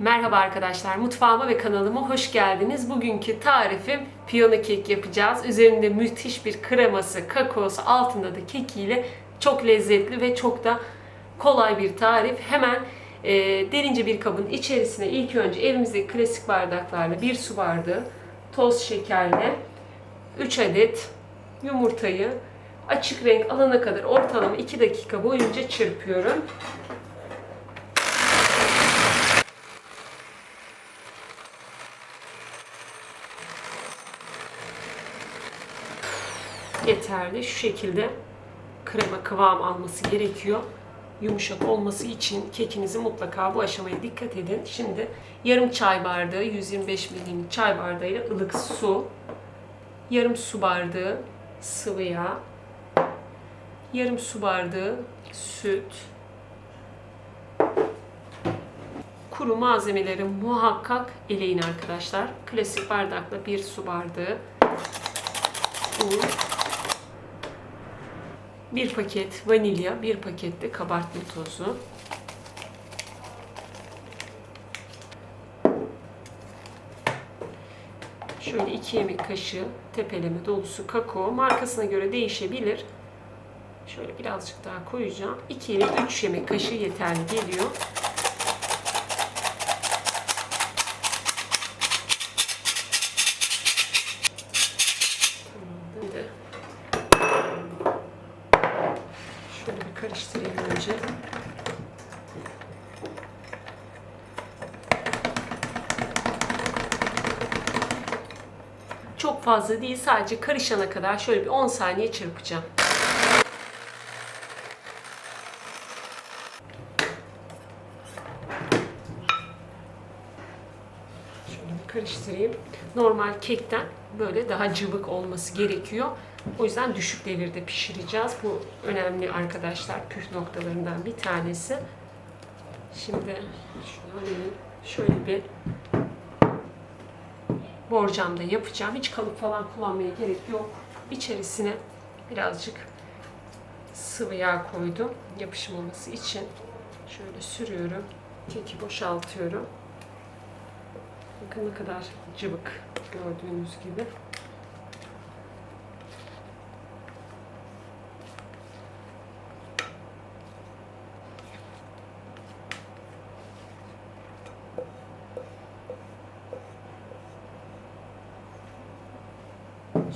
Merhaba arkadaşlar, mutfağıma ve kanalıma hoş geldiniz. Bugünkü tarifim piyano kek yapacağız. Üzerinde müthiş bir kreması, kakaosu, altında da kekiyle çok lezzetli ve çok da kolay bir tarif. Hemen e, derince bir kabın içerisine ilk önce evimizdeki klasik bardaklarla bir su bardağı toz şekerle 3 adet yumurtayı açık renk alana kadar ortalama 2 dakika boyunca çırpıyorum. Yeterli. Şu şekilde krema kıvam alması gerekiyor. Yumuşak olması için kekinizi mutlaka bu aşamaya dikkat edin. Şimdi yarım çay bardağı 125 milim çay bardağıyla ılık su, yarım su bardağı sıvı yağ, yarım su bardağı süt, kuru malzemeleri muhakkak eleyin arkadaşlar. Klasik bardakla bir su bardağı un, bir paket vanilya, bir paket de kabartma tozu. Şöyle 2 yemek kaşığı tepeleme dolusu kakao. Markasına göre değişebilir. Şöyle birazcık daha koyacağım. 2 ile 3 yemek kaşığı yeterli geliyor. Fazla değil sadece karışana kadar şöyle bir 10 saniye çırpacağım. Şöyle karıştırayım. Normal kekten böyle daha cıvık olması gerekiyor. O yüzden düşük devirde pişireceğiz. Bu önemli arkadaşlar püf noktalarından bir tanesi. Şimdi alayım. Şöyle bir borcamda yapacağım. Hiç kalıp falan kullanmaya gerek yok. İçerisine birazcık sıvı yağ koydum yapışmaması için. Şöyle sürüyorum. Keki boşaltıyorum. Bakın ne kadar cıvık gördüğünüz gibi.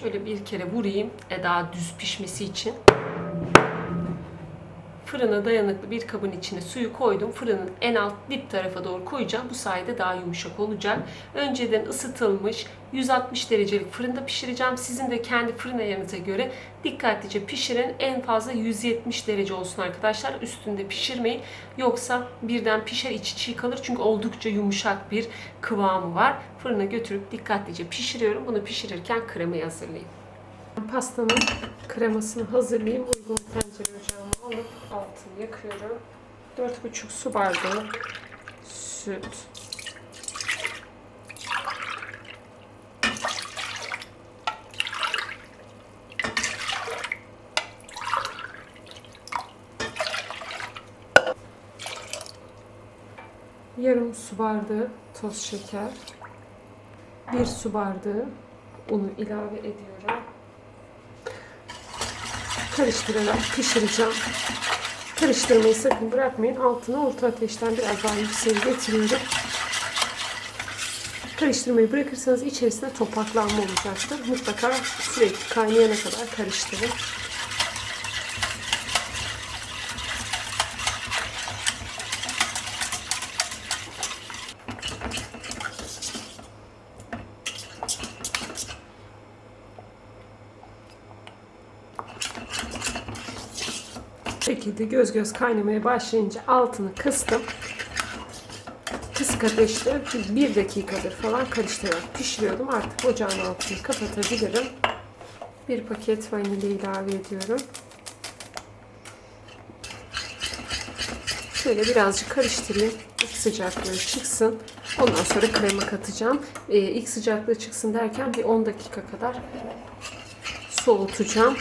Şöyle bir kere vurayım e, daha düz pişmesi için. Fırına dayanıklı bir kabın içine suyu koydum. Fırının en alt dip tarafa doğru koyacağım. Bu sayede daha yumuşak olacak. Önceden ısıtılmış 160 derecelik fırında pişireceğim. Sizin de kendi fırın ayarınıza göre dikkatlice pişirin. En fazla 170 derece olsun arkadaşlar. Üstünde pişirmeyin. Yoksa birden pişer içi çiğ kalır. Çünkü oldukça yumuşak bir kıvamı var. Fırına götürüp dikkatlice pişiriyorum. Bunu pişirirken kremayı hazırlayayım. Pastamın kremasını hazırlayayım. Uygun tencere ocağıma alıp altını yakıyorum. 4,5 su bardağı süt. Yarım su bardağı toz şeker. Bir su bardağı unu ilave ediyorum karıştırarak pişireceğim. Karıştırmayı sakın bırakmayın. Altını orta ateşten biraz daha yükseğe getiriyorum. Karıştırmayı bırakırsanız içerisinde topaklanma olacaktır. Mutlaka sürekli kaynayana kadar karıştırın. Şekilde göz göz kaynamaya başlayınca altını kıstım. Kısık ateşte bir dakikadır falan karıştırarak pişiriyordum. Artık ocağın altını kapatabilirim. Bir paket vanilya ilave ediyorum. Şöyle birazcık karıştırayım. İlk sıcaklığı çıksın. Ondan sonra krema katacağım. Ee, ilk sıcaklığı çıksın derken bir 10 dakika kadar soğutacağım.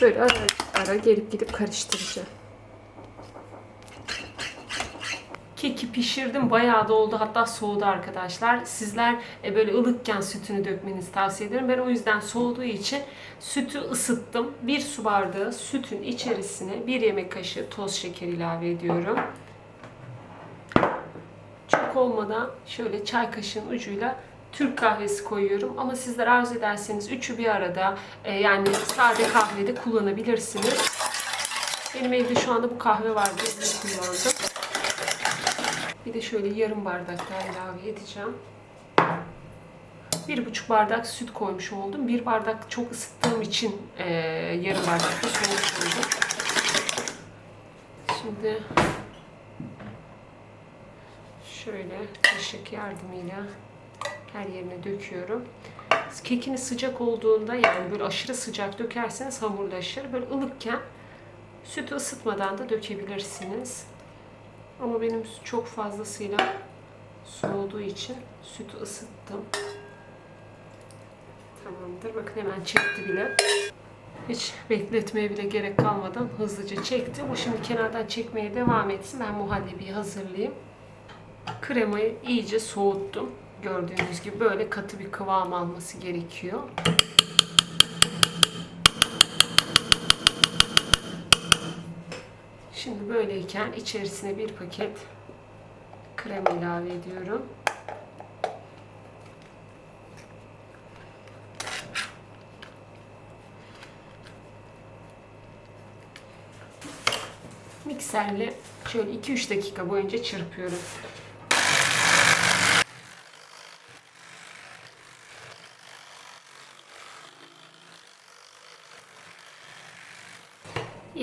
Böyle ara ara gelip gidip karıştıracağım. Keki pişirdim. Bayağı da oldu. Hatta soğudu arkadaşlar. Sizler e, böyle ılıkken sütünü dökmenizi tavsiye ederim. Ben o yüzden soğuduğu için sütü ısıttım. Bir su bardağı sütün içerisine bir yemek kaşığı toz şeker ilave ediyorum. Çok olmadan şöyle çay kaşığının ucuyla Türk kahvesi koyuyorum. Ama sizler arzu ederseniz üçü bir arada e, yani sade kahvede kullanabilirsiniz. Benim evde şu anda bu kahve vardı. Bunu kullandım. Bir de şöyle yarım bardak daha ilave edeceğim. Bir buçuk bardak süt koymuş oldum. Bir bardak çok ısıttığım için e, yarım bardak da soğuk koydum. Şimdi şöyle kaşık yardımıyla her yerine döküyorum. Kekiniz sıcak olduğunda yani böyle aşırı sıcak dökerseniz hamurlaşır. Böyle ılıkken sütü ısıtmadan da dökebilirsiniz. Ama benim çok fazlasıyla soğuduğu için sütü ısıttım. Tamamdır. Bakın hemen çekti bile. Hiç bekletmeye bile gerek kalmadan hızlıca çekti. Bu şimdi kenardan çekmeye devam etsin. Ben muhallebiyi hazırlayayım. Kremayı iyice soğuttum. Gördüğünüz gibi böyle katı bir kıvam alması gerekiyor. Şimdi böyleyken içerisine bir paket krem ilave ediyorum. Mikserle şöyle 2-3 dakika boyunca çırpıyorum.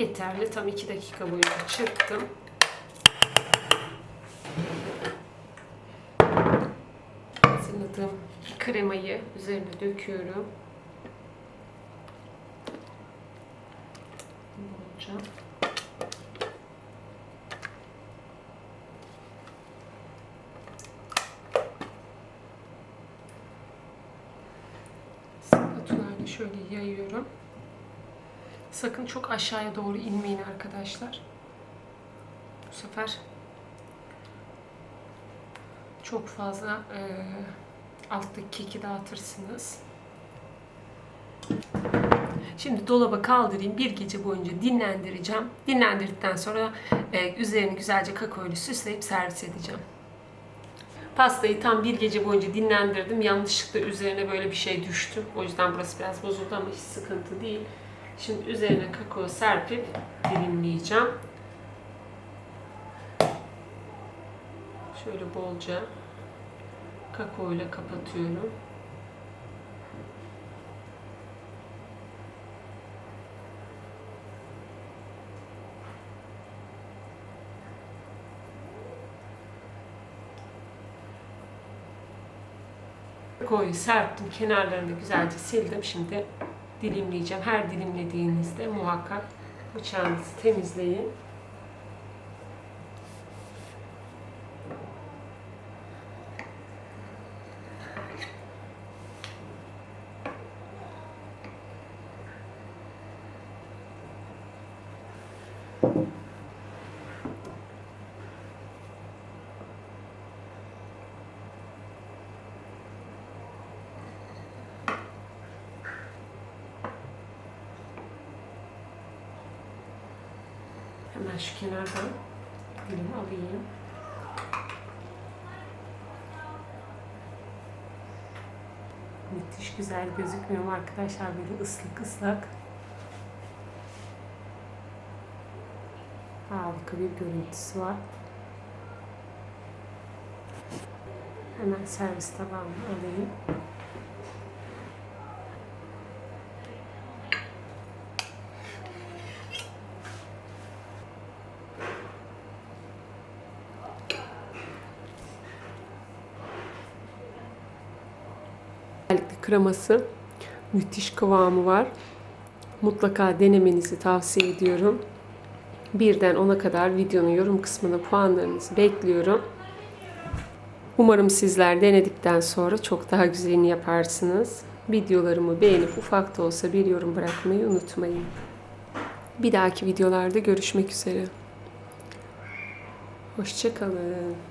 Yeterli. Tam 2 dakika boyunca çırptım. Hazırladığım kremayı üzerine döküyorum. Bolca. Spatulayla şöyle yayıyorum. Sakın çok aşağıya doğru inmeyin arkadaşlar. Bu sefer çok fazla e, alttaki keki dağıtırsınız. Şimdi dolaba kaldırayım. Bir gece boyunca dinlendireceğim. Dinlendirdikten sonra e, üzerini güzelce kakaoyla süsleyip servis edeceğim. Pastayı tam bir gece boyunca dinlendirdim. Yanlışlıkla üzerine böyle bir şey düştü. O yüzden burası biraz bozuldu ama hiç sıkıntı değil. Şimdi üzerine kakao serpip dilimleyeceğim. Şöyle bolca kakao ile kapatıyorum. Kakaoyu serptim, kenarlarını güzelce sildim. Şimdi dilimleyeceğim. Her dilimlediğinizde muhakkak bıçağınızı temizleyin. Hemen şu kenardan dilim alayım. Müthiş güzel gözükmüyor mu arkadaşlar böyle ıslak ıslak. Harika bir görüntüsü var. Hemen servis tabağıma alayım. Kreması müthiş kıvamı var. Mutlaka denemenizi tavsiye ediyorum. Birden 10'a kadar videonun yorum kısmına puanlarınızı bekliyorum. Umarım sizler denedikten sonra çok daha güzelini yaparsınız. Videolarımı beğenip ufak da olsa bir yorum bırakmayı unutmayın. Bir dahaki videolarda görüşmek üzere. Hoşçakalın.